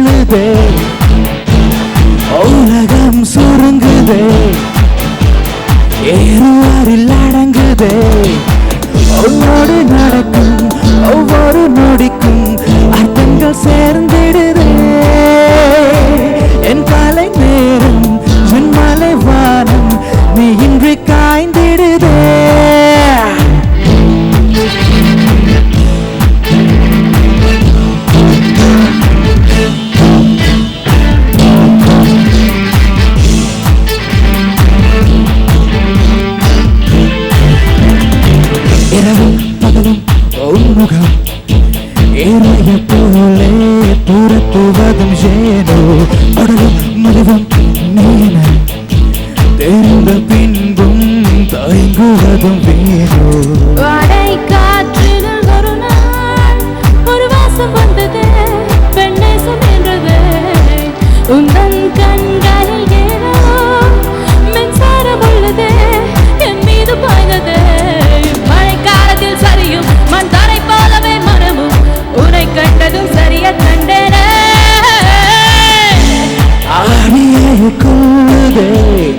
சொல்லுதே. உலகம் சுருங்குதே. ஏறுவாரில் அடங்குதே. ஒவ்வொரு நடக்கும் ஒவ்வொரு நொடி மனசும் பகலும் உருகம் இறைய போலே துரத்துவதும் ஏனோ உடலும் தெரிந்த பின்பும் தயங்குவதும் அள்ளுதே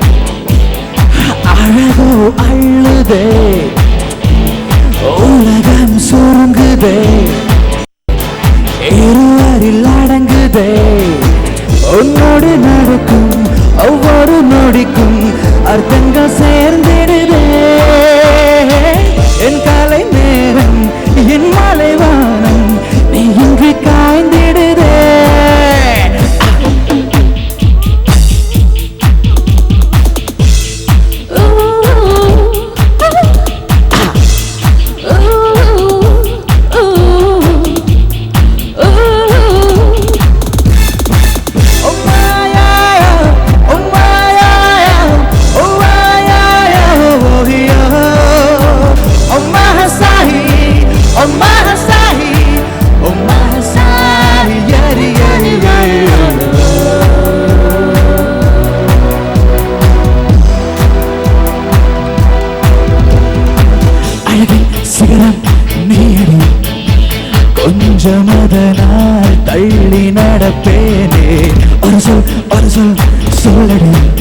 அழகோ அள்ளுதே உலகம் சுருங்குதே. இருவரில் அடங்குதே. உன்னோடு நடக்கும் ஒவ்வொரு நொடிக்கும் அர்த்தங்கள் சேர்ந்திடுதே. கொஞ்சம் அதனால் தள்ளி நடப்பேனே. ஒரு சொல் சொல்லடி.